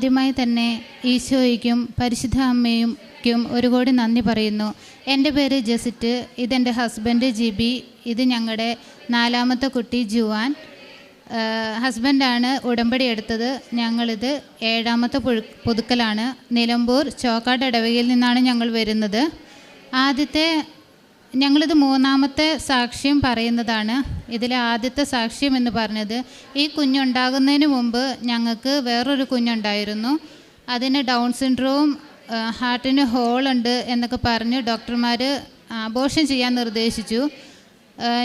ആദ്യമായി തന്നെ ഈശോയ്ക്കും പരിശുദ്ധ അമ്മയ്ക്കും ഒരു കോടി നന്ദി പറയുന്നു. എന്റെ പേര് ജസിറ്റ് ഇതെന്റെ ഹസ്ബൻഡ് ജിബി ഇത് ഞങ്ങളുടെ നാലാമത്തെ കുട്ടി ജുവാൻ. ഹസ്ബൻഡാണ് ഉടമ്പടി എടുത്തത്. ഞങ്ങളിത് ഏഴാമത്തെ പുഴു പുതുക്കലാണ്. നിലമ്പൂർ ചോക്കാട് ഇടവകയിൽ നിന്നാണ് ഞങ്ങൾ വരുന്നത്. ആദ്യത്തെ ഞങ്ങളിത് മൂന്നാമത്തെ സാക്ഷ്യം പറയുന്നതാണ്. ഇതിലെ ആദ്യത്തെ സാക്ഷ്യം എന്ന് പറഞ്ഞത് ഈ കുഞ്ഞുണ്ടാകുന്നതിന് മുമ്പ് ഞങ്ങൾക്ക് വേറൊരു കുഞ്ഞുണ്ടായിരുന്നു. അതിന് ഡൗൺ സിൻഡ്രോം ഹാർട്ടിന് ഹോളുണ്ട് എന്നൊക്കെ പറഞ്ഞ് ഡോക്ടർമാർ അബോഷൻ ചെയ്യാൻ നിർദ്ദേശിച്ചു.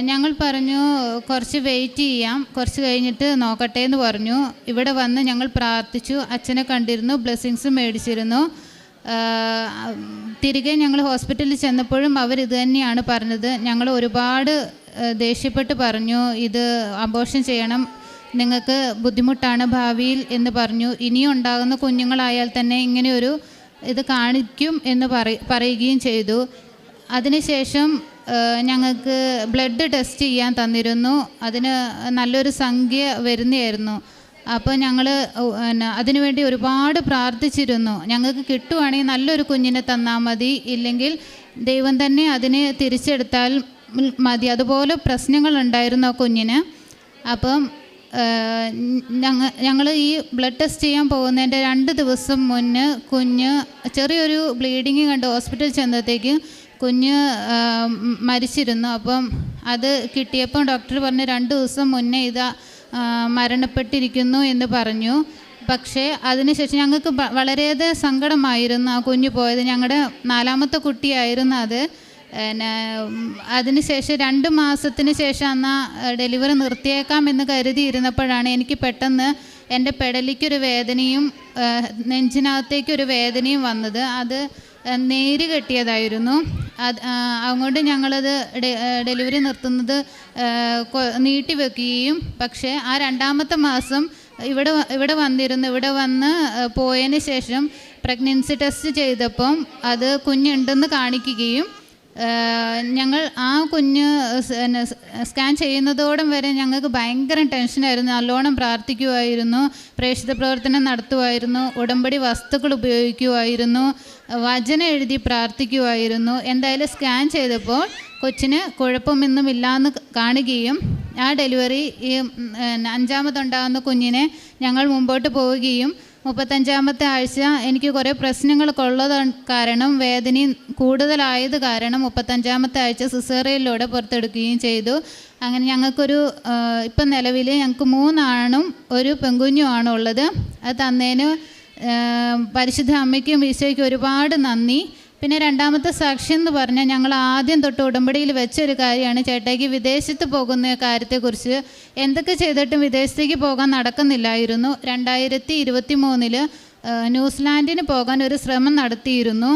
ഞങ്ങൾ പറഞ്ഞു കുറച്ച് വെയിറ്റ് ചെയ്യാം. കുറച്ച് കഴിഞ്ഞിട്ട് നോക്കട്ടെ എന്ന് പറഞ്ഞു. ഇവിടെ വന്ന് ഞങ്ങൾ പ്രാർത്ഥിച്ചു. അച്ഛനെ കണ്ടിരുന്നു ബ്ലെസ്സിങ്സ് മേടിച്ചിരുന്നു. തിരികെ ഞങ്ങൾ ഹോസ്പിറ്റലിൽ ചെന്നപ്പോഴും അവർ ഇത് തന്നെയാണ് പറഞ്ഞത്. ഞങ്ങൾ ഒരുപാട് ദേഷ്യപ്പെട്ട് പറഞ്ഞു ഇത് അബോഷൻ ചെയ്യണം നിങ്ങൾക്ക് ബുദ്ധിമുട്ടാണ് ഭാവിയിൽ എന്ന് പറഞ്ഞു. ഇനിയും ഉണ്ടാകുന്ന കുഞ്ഞുങ്ങളായാൽ തന്നെ ഇങ്ങനെയൊരു ഇത് കാണിക്കും എന്ന് പറ പറയുകയും ചെയ്തു. അതിനുശേഷം ഞങ്ങൾക്ക് ബ്ലഡ് ടെസ്റ്റ് ചെയ്യാൻ തന്നിരുന്നു. അതിന് നല്ലൊരു സംഖ്യ വരുന്നതായിരുന്നു. അപ്പോൾ ഞങ്ങൾ അതിനുവേണ്ടി ഒരുപാട് പ്രാർത്ഥിച്ചിരുന്നു. ഞങ്ങൾക്ക് കിട്ടുവാണെങ്കിൽ നല്ലൊരു കുഞ്ഞിനെ തന്നാൽ മതി. ഇല്ലെങ്കിൽ ദൈവം തന്നെ അതിനെ തിരിച്ചെടുത്താൽ മതി. അതുപോലെ പ്രശ്നങ്ങളുണ്ടായിരുന്നു ആ കുഞ്ഞിന്. അപ്പം ഞങ്ങൾ ഞങ്ങൾ ഈ ബ്ലഡ് ടെസ്റ്റ് ചെയ്യാൻ പോകുന്നതിന്റെ രണ്ട് ദിവസം മുന്നേ കുഞ്ഞ് ചെറിയൊരു ബ്ലീഡിങ് കണ്ട് ഹോസ്പിറ്റലിൽ ചെന്നത്തേക്ക് കുഞ്ഞ് മരിച്ചിരുന്നു. അപ്പം അത് കിട്ടിയപ്പം ഡോക്ടർ പറഞ്ഞു രണ്ട് ദിവസം മുന്നേ ഇത് മരണപ്പെട്ടിരിക്കുന്നു എന്ന് പറഞ്ഞു. പക്ഷേ അതിനുശേഷം ഞങ്ങൾക്ക് വളരെയധികം സങ്കടമായിരുന്നു ആ കുഞ്ഞു പോയത്. ഞങ്ങളുടെ നാലാമത്തെ കുട്ടിയായിരുന്നു അത്. പിന്നെ അതിനുശേഷം രണ്ട് മാസത്തിന് ശേഷം അന്ന് ഡെലിവറി നിർത്തിയേക്കാം എന്ന് കരുതിയിരുന്നപ്പോഴാണ് എനിക്ക് പെട്ടെന്ന് എന്റെ പെടലിക്കൊരു വേദനയും നെഞ്ചിനകത്തേക്കൊരു വേദനയും വന്നത്. അത് നീര് കെട്ടിയതായിരുന്നു. അത് അതുകൊണ്ട് ഞങ്ങളത് ഡെലിവറി നിർത്തുന്നത് നീട്ടി വെക്കുകയും പക്ഷേ ആ രണ്ടാമത്തെ മാസം ഇവിടെ ഇവിടെ വന്നിരുന്നു. ഇവിടെ വന്ന് പോയതിന് ശേഷം പ്രഗ്നൻസി ടെസ്റ്റ് ചെയ്തപ്പം അത് കുഞ്ഞുണ്ടെന്ന് കാണിക്കുകയും ഞങ്ങൾ ആ കുഞ്ഞ് സ്കാൻ ചെയ്യുന്നതോടും വരെ ഞങ്ങൾക്ക് ഭയങ്കര ടെൻഷനായിരുന്നു. നല്ലോണം പ്രാർത്ഥിക്കുമായിരുന്നു പ്രേക്ഷിത പ്രവർത്തനം നടത്തുമായിരുന്നു ഉടമ്പടി വസ്തുക്കൾ ഉപയോഗിക്കുമായിരുന്നു വചന എഴുതി പ്രാർത്ഥിക്കുമായിരുന്നു എന്തായാലും സ്കാൻ ചെയ്തപ്പോൾ കൊച്ചിന് കുഴപ്പമൊന്നുമില്ലാന്ന് കാണുകയും ആ ഡെലിവറി ഈ അഞ്ചാമതുണ്ടാകുന്ന കുഞ്ഞിനെ ഞങ്ങൾ മുമ്പോട്ട് പോവുകയും മുപ്പത്തഞ്ചാമത്തെ ആഴ്ച എനിക്ക് കുറേ പ്രശ്നങ്ങളൊക്കെ ഉള്ളത് കാരണം വേദന കൂടുതലായത് കാരണം മുപ്പത്തഞ്ചാമത്തെ ആഴ്ച സിസേറിയയിലൂടെ പുറത്തെടുക്കുകയും ചെയ്തു. അങ്ങനെ ഞങ്ങൾക്കൊരു ഇപ്പം നിലവിൽ ഞങ്ങൾക്ക് മൂന്നാണും ഒരു പെങ്കുഞ്ഞുമാണ് ഉള്ളത്. അത് തന്നതിന് ആ, പരിശുദ്ധ അമ്മയ്ക്കും ഈശോയ്ക്കും ഒരുപാട് നന്ദി. പിന്നെ രണ്ടാമത്തെ സാക്ഷി എന്ന് പറഞ്ഞാൽ ഞങ്ങൾ ആദ്യം തൊട്ട് ഉടമ്പടിയിൽ വെച്ചൊരു കാര്യമാണ്. ചേട്ടായിക്ക് വിദേശത്ത് പോകുന്ന കാര്യത്തെക്കുറിച്ച് എന്തൊക്കെ ചെയ്തിട്ടും വിദേശത്തേക്ക് പോകാൻ നടക്കുന്നില്ലായിരുന്നു. രണ്ടായിരത്തി ഇരുപത്തി മൂന്നിൽ ന്യൂസിലാൻഡിന് പോകാൻ ഒരു ശ്രമം നടത്തിയിരുന്നു.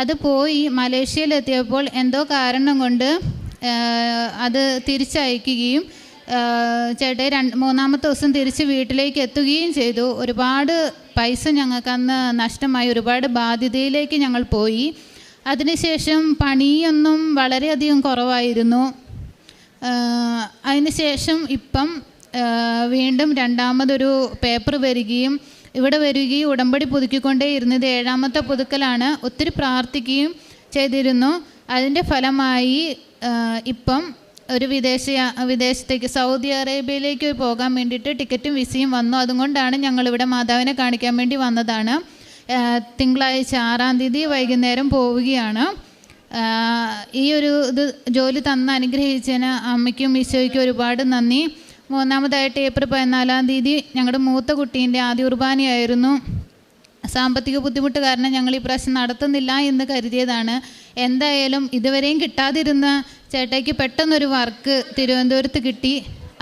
അത് പോയി മലേഷ്യയിലെത്തിയപ്പോൾ എന്തോ കാരണം കൊണ്ട് അത് തിരിച്ചയക്കുകയും ചേട്ടായി രണ്ട് മൂന്നാമത്തെ ദിവസം തിരിച്ച് വീട്ടിലേക്ക് എത്തുകയും ചെയ്തു. ഒരുപാട് പൈസ ഞങ്ങൾക്ക് അന്ന് നഷ്ടമായി. ഒരുപാട് ബാധ്യതയിലേക്ക് ഞങ്ങൾ പോയി. അതിനുശേഷം പണിയൊന്നും വളരെയധികം കുറവായിരുന്നു. അതിനുശേഷം ഇപ്പം വീണ്ടും രണ്ടാമതൊരു പേപ്പർ വരികയും ഇവിടെ വരികയും ഉടമ്പടി പുതുക്കിക്കൊണ്ടേ ഇരുന്നത് ഏഴാമത്തെ പുതുക്കലാണ്. ഒത്തിരി പ്രാർത്ഥിക്കുകയും ചെയ്തിരുന്നു. അതിന്റെ ഫലമായി ഇപ്പം ഒരു വിദേശ വിദേശത്തേക്ക് സൗദി അറേബ്യയിലേക്ക് പോകാൻ വേണ്ടിയിട്ട് ടിക്കറ്റും വിസയും വന്നു. അതുകൊണ്ടാണ് ഞങ്ങളിവിടെ മാതാവിനെ കാണിക്കാൻ വേണ്ടി വന്നതാണ്. തിങ്കളാഴ്ച ആറാം തീയതി വൈകുന്നേരം പോവുകയാണ്. ഈ ഒരു ഇത് ജോലി തന്ന് അനുഗ്രഹിച്ചതിന് അമ്മയ്ക്കും ഈശോയ്ക്കും ഒരുപാട് നന്ദി. മൂന്നാമതായിട്ട് ഏപ്രിൽ പതിനാലാം തീയതി ഞങ്ങളുടെ മൂത്ത കുട്ടീന്റെ ആദ്യ കുർബാനയായിരുന്നു സാമ്പത്തിക ബുദ്ധിമുട്ട് കാരണം ഞങ്ങൾ ഈ പ്രാവശ്യം നടത്തുന്നില്ല എന്ന് കരുതിയതാണ്. എന്തായാലും ഇതുവരെയും കിട്ടാതിരുന്ന ചേട്ടായിക്ക് പെട്ടെന്നൊരു വർക്ക് തിരുവനന്തപുരത്ത് കിട്ടി.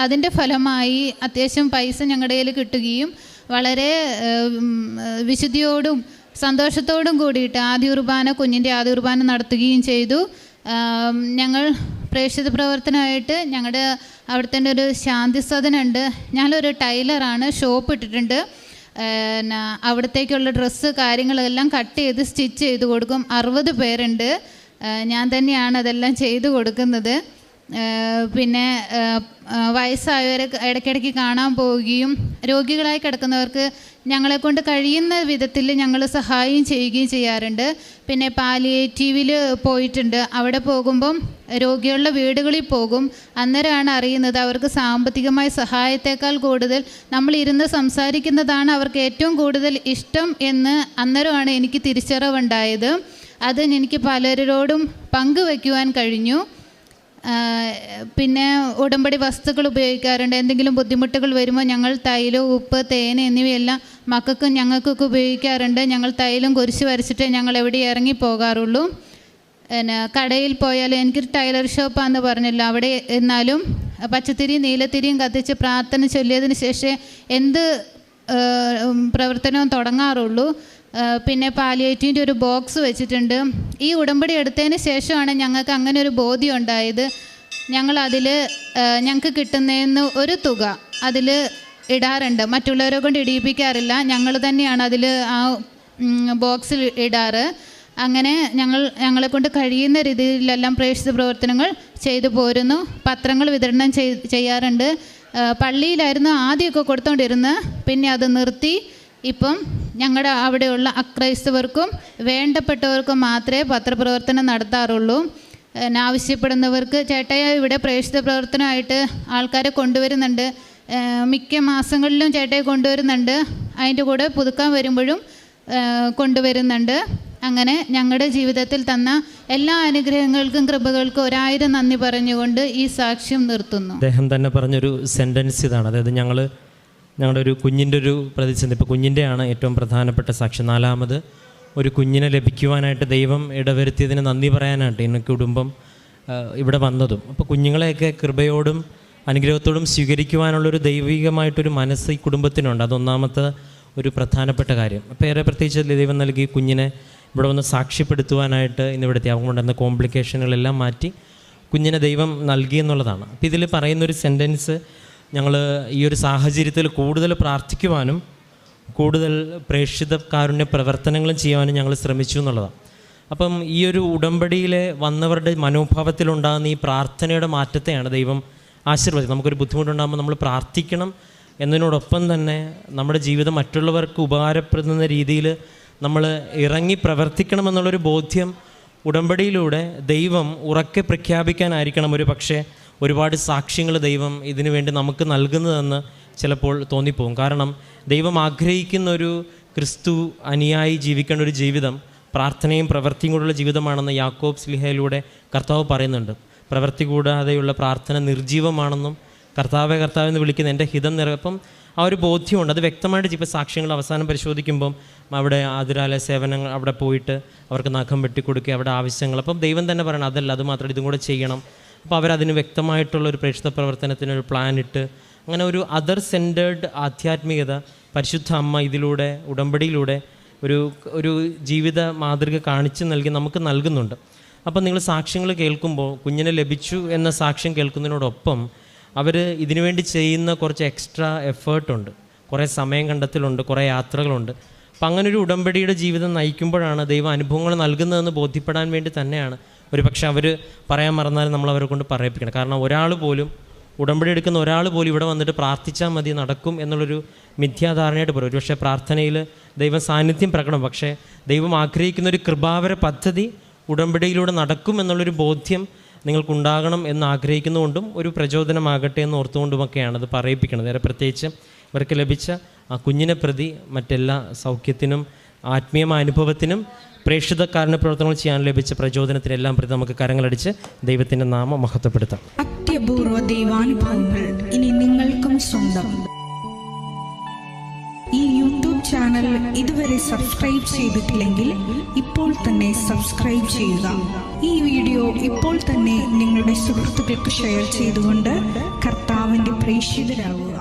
അതിന്റെ ഫലമായി അത്യാവശ്യം പൈസ ഞങ്ങളുടെ കയ്യിൽ കിട്ടുകയും വളരെ വിശുദ്ധിയോടും സന്തോഷത്തോടും കൂടിയിട്ട് ആദ്യ കുർബാന കുഞ്ഞിന്റെ ആദ്യ കുർബാന നടത്തുകയും ചെയ്തു. ഞങ്ങൾ പ്രേക്ഷിത പ്രവർത്തനമായിട്ട് ഞങ്ങളുടെ അവിടുത്തെ ഒരു ശാന്തി സദനുണ്ട് ഞാനൊരു ടൈലറാണ് ഷോപ്പ് ഇട്ടിട്ടുണ്ട്. അവിടത്തേക്കുള്ള ഡ്രസ്സ് കാര്യങ്ങളെല്ലാം കട്ട് ചെയ്ത് സ്റ്റിച്ച് ചെയ്ത് കൊടുക്കും. അറുപത് പേരുണ്ട്. ഞാൻ തന്നെയാണ് അതെല്ലാം ചെയ്തു കൊടുക്കുന്നത്. പിന്നെ വയസ്സായവരെ ഇടയ്ക്കിടയ്ക്ക് കാണാൻ പോവുകയും രോഗികളായി കിടക്കുന്നവർക്ക് ഞങ്ങളെ കൊണ്ട് കഴിയുന്ന വിധത്തിൽ ഞങ്ങൾ സഹായം ചെയ്യുകയും ചെയ്യാറുണ്ട്. പിന്നെ പാലിയേറ്റീവിൽ പോയിട്ടുണ്ട്. അവിടെ പോകുമ്പം രോഗികളുടെ വീടുകളിൽ പോകും. അന്നേരമാണ് അറിയുന്നത് അവർക്ക് സാമ്പത്തികമായ സഹായത്തേക്കാൾ കൂടുതൽ നമ്മൾ ഇരുന്ന് സംസാരിക്കുന്നതാണ് അവർക്ക് ഏറ്റവും കൂടുതൽ ഇഷ്ടം എന്ന് അന്നേരമാണ് എനിക്ക് തിരിച്ചറിവുണ്ടായത്. അത് എനിക്ക് പലരോടും പങ്കുവയ്ക്കുവാൻ കഴിഞ്ഞു. പിന്നെ ഉടമ്പടി വസ്തുക്കൾ ഉപയോഗിക്കാറുണ്ട്. എന്തെങ്കിലും ബുദ്ധിമുട്ടുകൾ വരുമ്പോൾ ഞങ്ങൾ തൈലം ഉപ്പ് തേൻ എന്നിവയെല്ലാം മക്കൾക്കും ഞങ്ങൾക്കൊക്കെ ഉപയോഗിക്കാറുണ്ട്. ഞങ്ങൾ തൈലം കുരിശ് വരച്ചിട്ട് ഞങ്ങൾ എവിടെ ഇറങ്ങി പോകാറുള്ളൂ. പിന്നെ കടയിൽ പോയാൽ എനിക്കൊരു ടൈലർ ഷോപ്പാന്ന് പറഞ്ഞല്ലോ. അവിടെ എന്നാലും പച്ചത്തിരി നീലത്തിരിയും കത്തിച്ച് പ്രാർത്ഥന ചൊല്ലിയതിന് ശേഷം എന്ത് പ്രവർത്തനവും തുടങ്ങാറുള്ളൂ. പിന്നെ പാലിയേറ്റീവിന്റെ ഒരു ബോക്സ് വെച്ചിട്ടുണ്ട്. ഈ ഉടമ്പടി എടുത്തതിന് ശേഷമാണ് ഞങ്ങൾക്ക് അങ്ങനെ ഒരു ബോധ്യം ഉണ്ടായത്. ഞങ്ങൾ അതിൽ ഞങ്ങൾക്ക് കിട്ടുന്നതിന്ന് ഒരു തുക അതിൽ ഇടാറുണ്ട്. മറ്റുള്ളവരെ കൊണ്ട് ഇടിയിപ്പിക്കാറില്ല. ഞങ്ങൾ തന്നെയാണ് അതിൽ ആ ബോക്സിൽ ഇടാറ്. അങ്ങനെ ഞങ്ങൾ ഞങ്ങളെ കൊണ്ട് കഴിയുന്ന രീതിയിലെല്ലാം പ്രേക്ഷിത പ്രവർത്തനങ്ങൾ ചെയ്തു പോരുന്നു. പത്രങ്ങൾ വിതരണം ചെയ് ചെയ്യാറുണ്ട്. പള്ളിയിലായിരുന്നു ആദ്യമൊക്കെ കൊടുത്തോണ്ടിരുന്നത്. പിന്നെ അത് നിർത്തി. ഇപ്പം ഞങ്ങളുടെ അവിടെയുള്ള അക്രൈസ്തവർക്കും വേണ്ടപ്പെട്ടവർക്കും മാത്രമേ പത്രപ്രവർത്തനം നടത്താറുള്ളൂ. ആവശ്യപ്പെടുന്നവർക്ക് ചേട്ടയ ഇവിടെ പ്രേക്ഷിത പ്രവർത്തനമായിട്ട് ആൾക്കാരെ കൊണ്ടുവരുന്നുണ്ട്. മിക്ക മാസങ്ങളിലും ചേട്ടയെ കൊണ്ടുവരുന്നുണ്ട്. അതിന്റെ കൂടെ പുതുക്കാൻ വരുമ്പോഴും കൊണ്ടുവരുന്നുണ്ട്. അങ്ങനെ ഞങ്ങളുടെ ജീവിതത്തിൽ തന്ന എല്ലാ അനുഗ്രഹങ്ങൾക്കും കൃപകൾക്കും ഒരായിരം നന്ദി പറഞ്ഞുകൊണ്ട് ഈ സാക്ഷ്യം നിർത്തുന്നു. അദ്ദേഹം തന്നെ പറഞ്ഞൊരു സെന്റൻസ് ഇതാണ്. അതായത് ഞങ്ങൾ ഞങ്ങളുടെ ഒരു കുഞ്ഞിന്റെ ഒരു പ്രതിസന്ധി. ഇപ്പോൾ കുഞ്ഞിന്റെയാണ് ഏറ്റവും പ്രധാനപ്പെട്ട സാക്ഷ്യം നാലാമത് ഒരു കുഞ്ഞിനെ ലഭിക്കുവാനായിട്ട് ദൈവം ഇടവരുത്തിയതിന് നന്ദി പറയാനായിട്ട് ഇന്ന് കുടുംബം ഇവിടെ വന്നതും. അപ്പോൾ കുഞ്ഞുങ്ങളെയൊക്കെ കൃപയോടും അനുഗ്രഹത്തോടും സ്വീകരിക്കുവാനുള്ളൊരു ദൈവികമായിട്ടൊരു മനസ്സ് ഈ കുടുംബത്തിനുണ്ട്. അതൊന്നാമത്തെ ഒരു പ്രധാനപ്പെട്ട കാര്യം. അപ്പോൾ ഏറെ പ്രത്യേകിച്ച് ദൈവം നൽകി കുഞ്ഞിനെ ഇവിടെ വന്ന് സാക്ഷ്യപ്പെടുത്തുവാനായിട്ട് ഇന്ന് ഇവിടുത്തെ അവങ്ങുണ്ടെന്ന കോംപ്ലിക്കേഷനുകളെല്ലാം മാറ്റി കുഞ്ഞിനെ ദൈവം നൽകി എന്നുള്ളതാണ്. അപ്പോൾ ഇതിൽ പറയുന്നൊരു സെന്റൻസ് ഞങ്ങൾ ഈ ഒരു സാഹചര്യത്തിൽ കൂടുതൽ പ്രാർത്ഥിക്കുവാനും കൂടുതൽ പ്രേക്ഷിത കാരുണ്യ പ്രവർത്തനങ്ങളും ചെയ്യുവാനും ഞങ്ങൾ ശ്രമിച്ചു എന്നുള്ളതാണ്. അപ്പം ഈ ഒരു ഉടമ്പടിയിലെ വന്നവരുടെ മനോഭാവത്തിലുണ്ടാകുന്ന ഈ പ്രാർത്ഥനയുടെ മാറ്റത്തെയാണ് ദൈവം ആശീർവദിക്കുന്നത് നമുക്കൊരു ബുദ്ധിമുട്ടുണ്ടാകുമ്പോൾ നമ്മൾ പ്രാർത്ഥിക്കണം എന്നതിനോടൊപ്പം തന്നെ നമ്മുടെ ജീവിതം മറ്റുള്ളവർക്ക് ഉപകാരപ്പെടുന്ന രീതിയിൽ നമ്മൾ ഇറങ്ങി പ്രവർത്തിക്കണം എന്നുള്ളൊരു ബോധ്യം ഉടമ്പടിയിലൂടെ ദൈവം ഉറക്കെ പ്രഖ്യാപിക്കാനായിരിക്കണം. ഒരു പക്ഷേ ഒരുപാട് സാക്ഷ്യങ്ങൾ ദൈവം ഇതിനു വേണ്ടി നമുക്ക് നൽകുന്നതെന്ന് ചിലപ്പോൾ തോന്നിപ്പോകും. കാരണം ദൈവം ആഗ്രഹിക്കുന്ന ഒരു ക്രിസ്തു അനുയായി ജീവിക്കേണ്ട ഒരു ജീവിതം പ്രാർത്ഥനയും പ്രവൃത്തിയും കൂടെയുള്ള ജീവിതമാണെന്ന് യാക്കോബ് സ്ലിഹയിലൂടെ കർത്താവ് പറയുന്നുണ്ട്. പ്രവൃത്തി കൂടാതെയുള്ള പ്രാർത്ഥന നിർജീവമാണെന്നും കർത്താവെ കർത്താവ് എന്ന് വിളിക്കുന്ന എന്റെ ഹിതം നിറപ്പം ആ ഒരു ബോധ്യമുണ്ട്. അത് വ്യക്തമായിട്ട് ഇപ്പോൾ സാക്ഷ്യങ്ങൾ അവസാനം പരിശോധിക്കുമ്പം അവിടെ ആതിരാലയ സേവനങ്ങൾ അവിടെ പോയിട്ട് അവർക്ക് നഖം വെട്ടിക്കൊടുക്കുക അവിടെ ആവശ്യങ്ങൾ. അപ്പം ദൈവം തന്നെ പറയണം അതല്ല അത് മാത്രം ഇതും കൂടെ ചെയ്യണം. അപ്പോൾ അവരതിന് വ്യക്തമായിട്ടുള്ള ഒരു പ്രേക്ഷിത പ്രവർത്തനത്തിന് ഒരു പ്ലാൻ ഇട്ട് അങ്ങനെ ഒരു അതർ സെന്റേർഡ് ആധ്യാത്മികത പരിശുദ്ധ അമ്മ ഇതിലൂടെ ഉടമ്പടിയിലൂടെ ഒരു ഒരു ജീവിത മാതൃക കാണിച്ചു നൽകി നമുക്ക് നൽകുന്നുണ്ട്. അപ്പം നിങ്ങൾ സാക്ഷ്യങ്ങൾ കേൾക്കുമ്പോൾ കുഞ്ഞിനെ ലഭിച്ചു എന്ന സാക്ഷ്യം കേൾക്കുന്നതിനോടൊപ്പം അവർ ഇതിനുവേണ്ടി ചെയ്യുന്ന കുറച്ച് എക്സ്ട്രാ എഫേർട്ടുണ്ട് കുറേ സമയം കണ്ടെത്തലുണ്ട് കുറേ യാത്രകളുണ്ട്. അപ്പം അങ്ങനൊരു ഉടമ്പടിയുടെ ജീവിതം നയിക്കുമ്പോഴാണ് ദൈവം അനുഭവങ്ങൾ നൽകുന്നതെന്ന് ബോധ്യപ്പെടാൻ വേണ്ടി തന്നെയാണ് ഒരു പക്ഷേ അവർ പറയാൻ മറന്നാലും നമ്മൾ അവരെ കൊണ്ട് പറയിപ്പിക്കണം. കാരണം ഒരാൾ പോലും ഉടമ്പടി എടുക്കുന്ന ഒരാൾ പോലും ഇവിടെ വന്നിട്ട് പ്രാർത്ഥിച്ചാൽ മതി നടക്കും എന്നുള്ളൊരു മിഥ്യാധാരണയായിട്ട് പറയും. ഒരുപക്ഷെ പ്രാർത്ഥനയിൽ ദൈവം സാന്നിധ്യം പ്രകടം പക്ഷേ ദൈവം ആഗ്രഹിക്കുന്ന ഒരു കൃപാവര പദ്ധതി ഉടമ്പടിയിലൂടെ നടക്കും എന്നുള്ളൊരു ബോധ്യം നിങ്ങൾക്കുണ്ടാകണം എന്ന് ആഗ്രഹിക്കുന്നുകൊണ്ടും ഒരു പ്രചോദനമാകട്ടെ എന്ന് ഓർത്തുകൊണ്ടുമൊക്കെയാണ് അത് പറയിപ്പിക്കുന്നത്. നേരെ പ്രത്യേകിച്ച് ഇവർക്ക് ലഭിച്ച ആ കുഞ്ഞിനെ പ്രതി മറ്റെല്ലാ സൗഖ്യത്തിനും ആത്മീയമായ അനുഭവത്തിനും പ്രേക്ഷിതക്കാരന് പ്രവർത്തനങ്ങൾ ചെയ്യാൻ ലഭിച്ച പ്രചോദനത്തിനെല്ലാം പ്രതി നമുക്ക് കരങ്ങളടിച്ച് ദൈവത്തിന്റെ നാമം മഹത്വപ്പെടുത്താം. അത്യപൂർവ ദൈവാനുഭവങ്ങൾ ഇനി നിങ്ങൾക്കും സ്വന്തം. ഈ യൂട്യൂബ് ചാനൽ ഇതുവരെ സബ്സ്ക്രൈബ് ചെയ്തിട്ടില്ലെങ്കിൽ ഇപ്പോൾ തന്നെ സബ്സ്ക്രൈബ് ചെയ്യുക. ഈ വീഡിയോ ഇപ്പോൾ തന്നെ നിങ്ങളുടെ സുഹൃത്തുക്കൾക്ക് ഷെയർ ചെയ്തുകൊണ്ട് കർത്താവിന്റെ പ്രേക്ഷിതരാകുക.